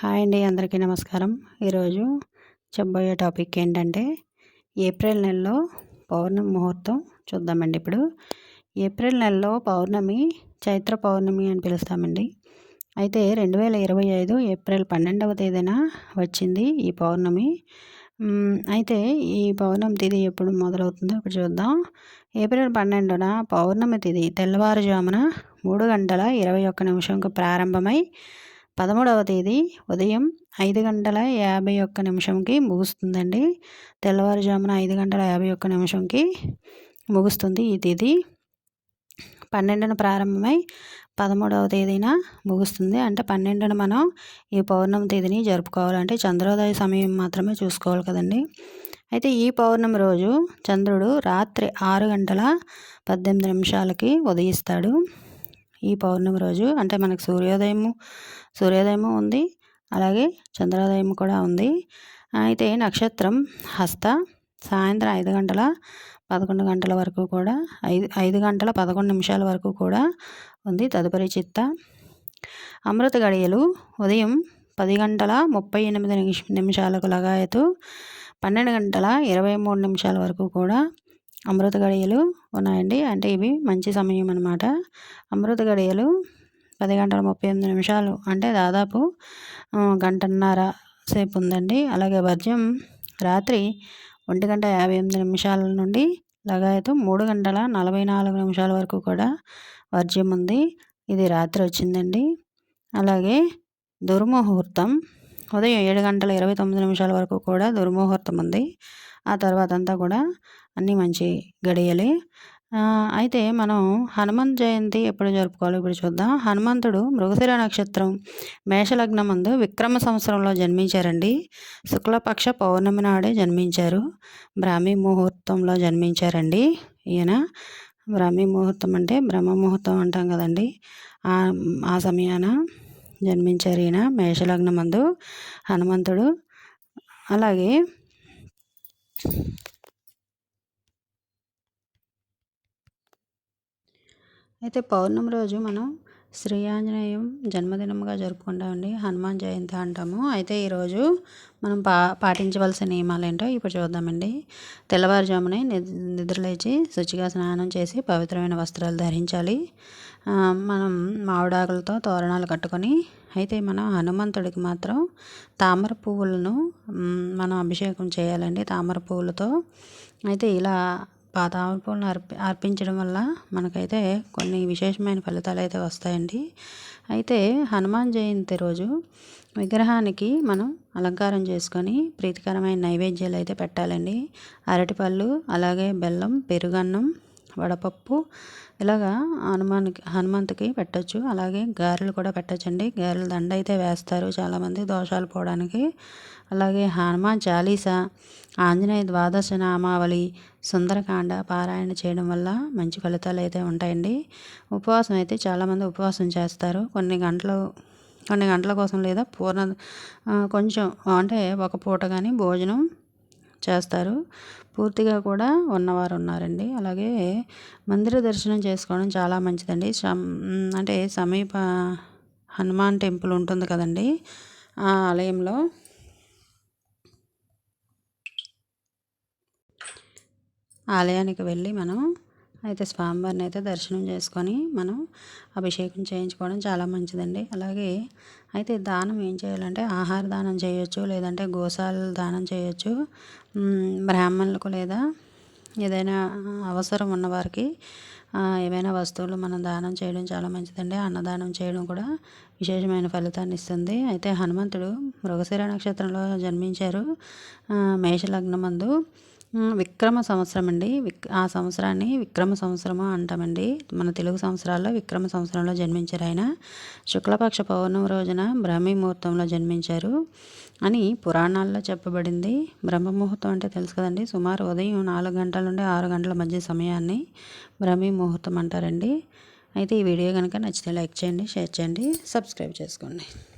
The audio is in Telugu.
హాయ్ అండి అందరికీ నమస్కారం. ఈరోజు చెప్పబోయే టాపిక్ ఏంటంటే ఏప్రిల్ నెలలో పౌర్ణమి ముహూర్తం చూద్దామండి. ఇప్పుడు ఏప్రిల్ నెలలో పౌర్ణమి చైత్ర పౌర్ణమి అని పిలుస్తామండి. అయితే రెండు వేల ఇరవై ఐదు ఏప్రిల్ పన్నెండవ తేదీన వచ్చింది ఈ పౌర్ణమి. అయితే ఈ పౌర్ణమి తిథి ఎప్పుడు మొదలవుతుందో ఇప్పుడు చూద్దాం. ఏప్రిల్ పన్నెండున పౌర్ణమి తిథి తెల్లవారుజామున మూడు గంటల ఇరవై ఒక్క నిమిషంకు ప్రారంభమై పదమూడవ తేదీ ఉదయం ఐదు గంటల యాభై ఒక్క నిమిషంకి ముగుస్తుందండి. తెల్లవారుజామున ఐదు గంటల యాభై ఒక్క నిమిషంకి ముగుస్తుంది ఈ తేదీ. పన్నెండున ప్రారంభమై పదమూడవ తేదీన ముగుస్తుంది. అంటే పన్నెండున మనం ఈ పౌర్ణమి తేదీని జరుపుకోవాలంటే చంద్రోదయ సమయం మాత్రమే చూసుకోవాలి కదండి. అయితే ఈ పౌర్ణమి రోజు చంద్రుడు రాత్రి ఆరు గంటల పద్దెనిమిది నిమిషాలకి ఉదయిస్తాడు. ఈ పౌర్ణమి రోజు అంటే మనకు సూర్యోదయము సూర్యోదయము ఉంది అలాగే చంద్రోదయం కూడా ఉంది. అయితే నక్షత్రం హస్త సాయంత్రం ఐదు గంటల పదకొండు గంటల వరకు కూడా ఐదు ఐదు గంటల పదకొండు నిమిషాల వరకు కూడా ఉంది తదుపరి చిత్త. అమృత గడియలు ఉదయం పది గంటల ముప్పై ఎనిమిది నిమిషాలకు లగాయతు పన్నెండు గంటల ఇరవై మూడు నిమిషాల వరకు కూడా అమృత గడియలు ఉన్నాయండి. అంటే ఇవి మంచి సమయం అనమాట అమృత గడియలు పది గంటల ముప్పై ఎనిమిది నిమిషాలు అంటే దాదాపు గంటన్నర సేపు ఉందండి. అలాగే వర్జం రాత్రి ఒంటి గంట యాభై ఎనిమిది నిమిషాల నుండి లగాయతు మూడు గంటల నలభై నాలుగు నిమిషాల వరకు కూడా వర్జ్యం ఉంది. ఇది రాత్రి వచ్చిందండి. అలాగే దుర్ముహూర్తం ఉదయం ఏడు గంటల ఇరవై తొమ్మిది నిమిషాల వరకు కూడా దుర్ముహూర్తం ఉంది. ఆ తర్వాత అంతా కూడా అన్నీ మంచి గడియలే. అయితే మనం హనుమంత్ జయంతి ఎప్పుడు జరుపుకోవాలో ఇప్పుడు చూద్దాం. హనుమంతుడు మృగశిర నక్షత్రం మేషలగ్నం ముందు విక్రమ సంవత్సరంలో జన్మించారండి. శుక్లపక్ష పౌర్ణమి నాడే జన్మించారు. బ్రాహ్మీ ముహూర్తంలో జన్మించారండి. ఈయన బ్రాహ్మీ ముహూర్తం అంటే బ్రహ్మ ముహూర్తం అంటాం కదండి. ఆ సమయాన జన్మించారు ఈయన మేషలగ్నం మందు హనుమంతుడు. అలాగే అయితే పౌర్ణమి రోజు మనం శ్రీ ఆంజనేయం జన్మదినంగా జరుపుకుంటామండి. హనుమాన్ జయంతి అంటాము. అయితే ఈరోజు మనం పా పాటించవలసిన నియమాలు ఏంటో ఇప్పుడు చూద్దామండి. తెల్లవారుజామునే నిద్రలేచి శుచిగా స్నానం చేసి పవిత్రమైన వస్త్రాలు ధరించాలి. మనం మామిడాకులతో తోరణాలు కట్టుకొని అయితే మనం హనుమంతుడికి మాత్రం తామర పువ్వులను మనం అభిషేకం చేయాలండి తామర పువ్వులతో. అయితే ఇలా పాతాళపులను అర్పి అర్పించడం వల్ల మనకైతే కొన్ని విశేషమైన ఫలితాలు అయితే వస్తాయండి. అయితే హనుమాన్ జయంతి రోజు విగ్రహానికి మనం అలంకారం చేసుకొని ప్రీతికరమైన నైవేద్యాలు అయితే పెట్టాలండి. అరటిపళ్ళు అలాగే బెల్లం పెరుగన్నం వడపప్పు. ఇలాగా హనుమాన్కి హనుమంతుకి పెట్టచ్చు. అలాగే గారెలు కూడా పెట్టచ్చండి. గారెలు దండ అయితే వేస్తారు చాలామంది దోషాలు పోవడానికి. అలాగే హనుమాన్ చాలీసా ఆంజనేయ ద్వాదశ నామావళి సుందరకాండ పారాయణ చేయడం వల్ల మంచి ఫలితాలు అయితే ఉంటాయండి. ఉపవాసం అయితే చాలామంది ఉపవాసం చేస్తారు. కొన్ని గంటలు కొన్ని గంటల కోసం లేదా పూర్ణ కొంచెం అంటే ఒక పూట కానీ భోజనం చేస్తారు. పూర్తిగా కూడా ఉన్నవారు ఉన్నారండి అలాగే మందిర దర్శనం చేసుకోవడం చాలా మంచిదండి. అంటే సమీప హనుమాన్ టెంపుల్ ఉంటుంది కదండి ఆ ఆలయంలో. ఆలయానికి వెళ్ళి మనం అయితే స్వామివారిని అయితే దర్శనం చేసుకొని మనం అభిషేకం చేయించుకోవడం చాలా మంచిదండి. అలాగే అయితే దానం ఏం చేయాలంటే ఆహార దానం చేయొచ్చు లేదంటే గోశాల దానం చేయొచ్చు. బ్రాహ్మణులకు లేదా ఏదైనా అవసరం ఉన్నవారికి ఏవైనా వస్తువులు మనం దానం చేయడం చాలా మంచిదండి. అన్నదానం చేయడం కూడా విశేషమైన ఫలితాన్ని ఇస్తుంది. అయితే హనుమంతుడు మృగశిర నక్షత్రంలో జన్మించారు. మేషలగ్నమందు. విక్రమ సంవత్సరం అండి. విక్ ఆ సంవత్సరాన్ని విక్రమ సంవత్సరము అంటామండి. మన తెలుగు సంవత్సరాల్లో విక్రమ సంవత్సరంలో జన్మించారు ఆయన. శుక్లపక్ష పౌర్ణమి రోజున బ్రహ్మీ ముహూర్తంలో జన్మించారు అని పురాణాల్లో చెప్పబడింది. బ్రహ్మ ముహూర్తం అంటే తెలుసు కదండి. సుమారు ఉదయం నాలుగు గంటల నుండి ఆరు గంటల మధ్య సమయాన్ని బ్రహ్మీ ముహూర్తం అంటారండి. అయితే ఈ వీడియో కనుక నచ్చితే లైక్ చేయండి షేర్ చేయండి సబ్స్క్రైబ్ చేసుకోండి.